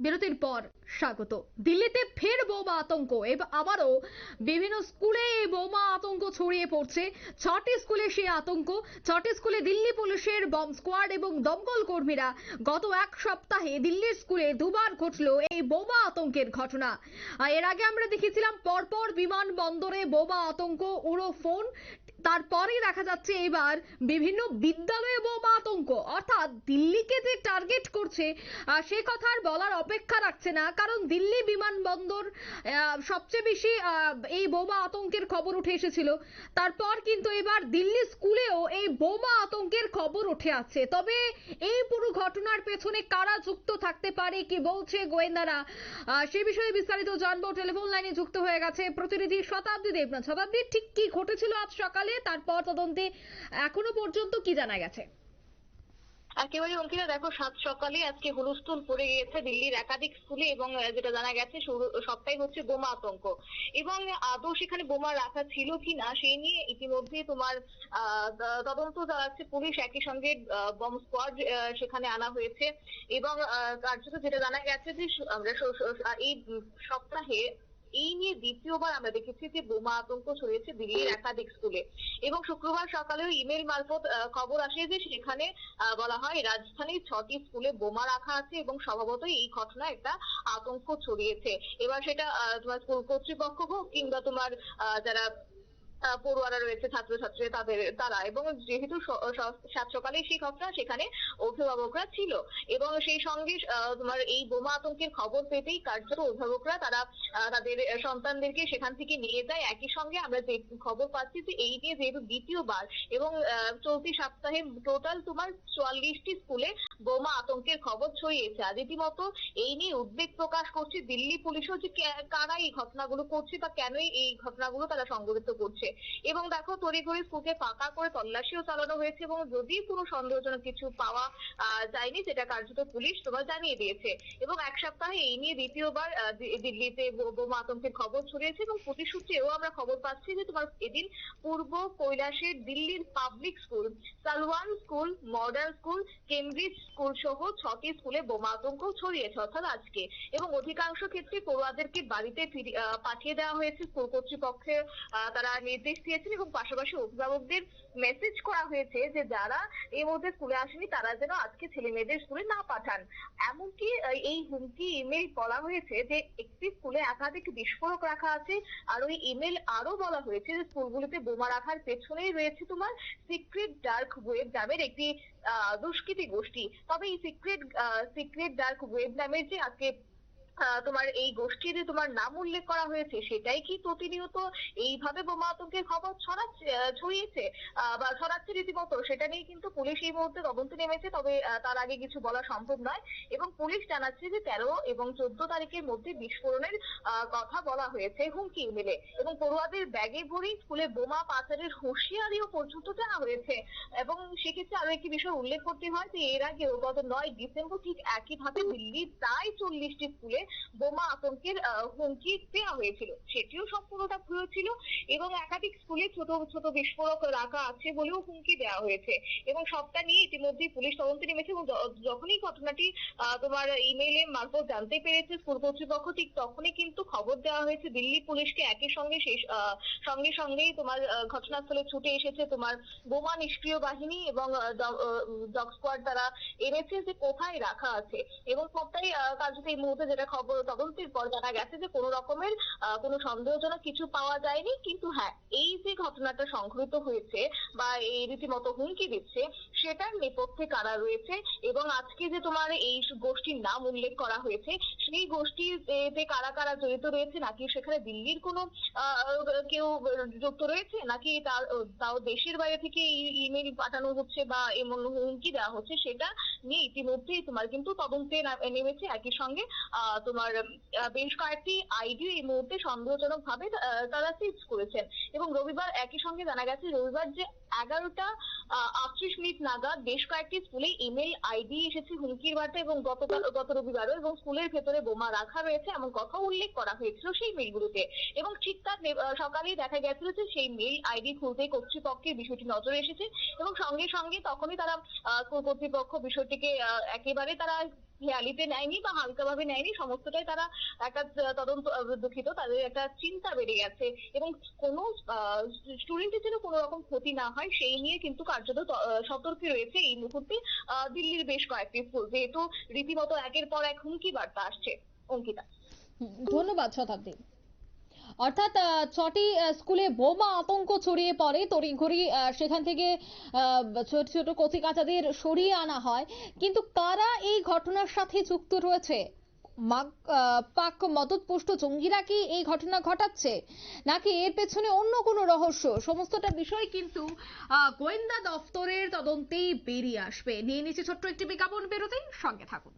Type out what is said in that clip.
বিরতির পর স্বাগত। দিল্লিতে ফের বোমা আতঙ্ক। এব- আবারও বিভিন্ন স্কুলে বোমা আতঙ্ক ছড়িয়ে পড়ছে। ছটি স্কুলে সেই আতঙ্ক। ছটি স্কুলে দিল্লি পুলিশের বম স্কোয়াড এবং দমকল কর্মীরা গত এক সপ্তাহে দিল্লির স্কুলে দুবার ঘটল এই বোমা আতঙ্কের ঘটনা। এর আগে আমরা দেখেছিলাম, পরপর বিমানবন্দরে বোমা আতঙ্ক উড়ো ফোন, তারপরেই দেখা যাচ্ছে এবার বিভিন্ন বিদ্যালয়ে বোমা আতঙ্ক। অর্থাৎ দিল্লিকে যে টার্গেট করছে সে কথা আর বলার অপেক্ষা রাখছে না, কারণ দিল্লি বিমানবন্দর সবচেয়ে বেশি এই বোমা আতঙ্কের খবর উঠে এসেছিল। তারপর কিন্তু এবার দিল্লি স্কুলেও এই বোমা আতঙ্কের খবর উঠে আসছে। তবে এই পুরো ঘটনার পেছনে কারা যুক্ত থাকতে পারে, কি বলছে গোয়েন্দারা? সে বিষয়ে বিস্তারিত জানব। টেলিফোন লাইনে যুক্ত হয়ে গেছে প্রতিনিধি শতাব্দী দেবনাথ। শতাব্দী ঠিক কি ঘটেছিল আজ সকালে? তারপর তদন্তে এখনও পর্যন্ত কি জানা গেছে? একেবারে অঙ্কিতা, দেখো, সাত সকালে আজকে হুলস্থুল পড়ে গিয়েছে দিল্লির একাধিক স্কুলে এবং যেটা জানা গেছে সবটাই হচ্ছে বোমা আতঙ্ক। এবং আদৌ সেখানে বোমা রাখা ছিল কিনা সেই নিয়ে ইতিমধ্যে তোমার তদন্ত চালাচ্ছে পুলিশ। একই সঙ্গে বম স্কোয়াড সেখানে আনা হয়েছে। এবং কার্যত যেটা জানা গেছে যে, আমরা এই সপ্তাহে এই নিয়ে দ্বিতীয়বার আমরা দেখেছি যে বোমা আতঙ্ক ছড়িয়েছে দিল্লির একাধিক স্কুলে। এবং শুক্রবার সকালেও ইমেল মারফত খবর আসে যে সেখানে বলা হয় রাজধানীর ছটি স্কুলে বোমা রাখা আছে এবং স্বভাবতই এই ঘটনা একটা আতঙ্ক ছড়িয়েছে। এবার সেটা তোমার স্কুল কর্তৃপক্ষ হোক কিংবা তোমার যারা পড়ুয়ারা রয়েছে ছাত্রছাত্রী তাদের, তারা। এবং যেহেতু সাত সকালে ঘটনা সেখানে অভিভাবকরা ছিল। এবং সেই সঙ্গে তোমার এই বোমা আতঙ্কের খবর পেতেই কার্যত অভিভাবকরা তারা তাদের সন্তানদেরকে সেখান থেকে নিয়ে যায়। একই সঙ্গে আমরা যে খবর পাচ্ছি যে এই নিয়ে যেহেতু দ্বিতীয়বার এবং চলতি সপ্তাহে টোটাল তোমার চুয়াল্লিশটি স্কুলে বোমা আতঙ্কের খবর ছড়িয়েছে। আর রীতিমতো এই নিয়ে উদ্বেগ প্রকাশ করছে দিল্লি পুলিশও যে কারা এই ঘটনাগুলো করছে বা কেনই এই ঘটনাগুলো তারা সংঘটিত করছে। এবং দেখো, তড়িঘড়ি স্কুলকে ফাঁকা করে তল্লাশিও চালানো হয়েছে এবং যদি কোনো সন্দেহজনক কিছু পাওয়া যায়নি, সেটা কার্যত পুলিশ তোমার জানিয়ে দিয়েছে। এবং এক সপ্তাহে এই নিয়ে দ্বিতীয়বার দিল্লিতে বোমা আতঙ্কের খবর ছড়িয়েছে এবং প্রতিশ্রুতিও আমরা খবর পাচ্ছি যে তোমার এদিন পূর্ব কৈলাসের দিল্লির Public School Salwan School Modern School Cambridge School সহ ছটি স্কুলে বোমা আতঙ্ক ছড়িয়েছে অর্থাৎ আজকে। এবং অধিকাংশ ক্ষেত্রে পড়ুয়াদেরকে বাড়িতে পাঠিয়ে দেওয়া হয়েছে। স্কুল কর্তৃপক্ষের তারা নির্দেশ দিয়েছেন এবং পাশাপাশি অভিভাবকদের মেসেজ করা হয়েছে যে যারা এই মুহূর্তে স্কুলে আসেনি তারা যেন আজকে ছেলে মেয়েদের স্কুলে না পাঠান। এমনকি এই হুমকি ইমেল বলা হয়েছে যে একটি স্কুলে একাধিক বিস্ফোরক রাখা আছে আর ওই ইমেল আরও বলা হয়েছে যে স্কুলগুলিতে বোমা রাখার পেছনেই রয়েছে তোমার সিক্রেট ডার্ক ওয়েব নামের একটি আহ, দুষ্কৃতী গোষ্ঠী। তবে এই সিক্রেট সিক্রেট ডার্ক ওয়েব নামের যে আজকে তোমার এই গোষ্ঠীর তোমার নাম উল্লেখ করা হয়েছে, সেটাই কি প্রতিনিয়ত এইভাবে বোমা আতঙ্কের খবর ছড়াচ্ছে ছড়িয়েছে? বা ছড়াচ্ছে রীতিমতো? সেটা নিয়ে কিন্তু পুলিশ এই মুহূর্তে তদন্ত নেমেছে, তবে তার আগে কিছু বলা সম্ভব নয়। এবং পুলিশ জানাচ্ছে যে তেরো এবং চোদ্দ তারিখের মধ্যে বিস্ফোরণের কথা বলা হয়েছে হুমকি মিলে। এবং পড়ুয়াদের ব্যাগে ভরে স্কুলে বোমা পাচারের হুঁশিয়ারিও পর্যন্ত জানা হয়েছে। এবং সেক্ষেত্রে আরও একটি বিষয় উল্লেখ করতে হয় যে, এর আগেও গত নয় ডিসেম্বর ঠিক একইভাবে দিল্লির প্রায় চল্লিশটি স্কুলে বোমা আতঙ্কের হুমকি দেওয়া হয়েছিল। সেটিও সম্পূর্ণটা ভুয়ো ছিল এবং একাধিক স্কুলে ছোট ছোট বিস্ফোরক রাখা আছে বলেও হুমকি দেওয়া হয়েছে। এবং সবটা নিয়ে ইতিমধ্যেই পুলিশ তদন্তে নেমেছে এবং যখনই ঘটনাটি তোমার ইমেইলে মারফত জানতে পেরেছে স্কুল কর্তৃপক্ষ, ঠিক তখনই কিন্তু খবর দেওয়া হয়েছে। দিল্লি পুলিশকে একই সঙ্গে শেষ সঙ্গে সঙ্গেই তোমার ঘটনাস্থলে ছুটে এসেছে তোমার বোমা নিষ্ক্রিয় বাহিনী এবং ডগ স্কোয়াড তারা এনেছে যে কোথায় রাখা আছে। এবং সবটাই কার্যত এই মুহূর্তে যেটা খবর তদন্তের পর জানা গেছে যে কোনো রকমের কোনো সন্দেহজনক কিছু পাওয়া যায়নি। কিন্তু হ্যাঁ এই যে ঘটনাটা সংঘটিত হয়েছে বা এই রীতিমতো হুমকি দিচ্ছে, সেটার নেপথ্যে কারা রয়েছে এবং আজকে যে তোমার এই গোষ্ঠীর নাম উল্লেখ করা হয়েছে, সেই গোষ্ঠীতে কারা কারা জড়িত রয়েছে নাকি সেখানে দিল্লির কোনো কেউ যুক্ত রয়েছে নাকি তাও দেশের বাইরে থেকে ইমেল পাঠানো হচ্ছে বা এমন হুমকি দেওয়া হচ্ছে, সেটা নিয়ে ইতিমধ্যেই তোমার কিন্তু তদন্তে নেমেছে একই সঙ্গে। তোমার বেশ কয়েকটি আইডি এই মুহূর্তে সন্দেহজনক ভাবে তারা সিজ করেছেন। এবং রবিবার একই সঙ্গে জানা গেছে, রবিবার যে এগারোটা আটত্রিশ মিনিট নাগাদ বেশ কয়েকটি স্কুলে ইমেল আইডি এসেছে হুমকির বার্তা এবং গতকাল, গত রবিবারও এবং স্কুলের ভেতরে বোমা রাখা রয়েছে এমন কথা উল্লেখ করা হয়েছিল সেই মেলগুলোতে এবং ঠিক তার সকালেই দেখা গেছিল যে সেই মেল আইডি খুলতে কর্তৃপক্ষের বিষয়টি নজরে এসেছে এবং সঙ্গে সঙ্গে তখনই তারা কর্তৃপক্ষ বিষয়টি আহ, একেবারে তারা খেয়ালিতে নেয়নি বা হালকাভাবে নেয়নি সমস্তটাই তারা একটা তদন্ত দুঃখিত তাদের একটা চিন্তা বেড়ে গেছে। এবং কোনো স্টুডেন্টের যেন কোনো রকম ক্ষতি না হয় সেই নিয়ে কিন্তু কার্যত সতর্কে রয়েছে এই মুহূর্তে দিল্লির বেশ কয়েকটি স্কুল। যেহেতু রীতিমতো একের পর এক হুমকি বার্তা আসছে। অঙ্কিতা। ধন্যবাদ শতাব্দী। অর্থাৎ ছটি স্কুলে বোমা আতঙ্ক ছড়িয়ে পড়ে। তড়িঘড়ি সেখান থেকে ছোট ছোট কচিকাচাদের সরিয়ে আনা হয়। কিন্তু কারা এই ঘটনার সাথে যুক্ত রয়েছে? পাক মদতপুষ্ট জঙ্গিরা কি এই ঘটনা ঘটাচ্ছে? নাকি এর পেছনে অন্য কোনো রহস্য? সমস্তটা বিষয় কিন্তু গোয়েন্দা দফতরের তদন্তেই বেরিয়ে আসবে। নিয়ে নিচ্ছে ছোট্ট একটি বিজ্ঞাপন বেরোতেই সঙ্গে থাকুন।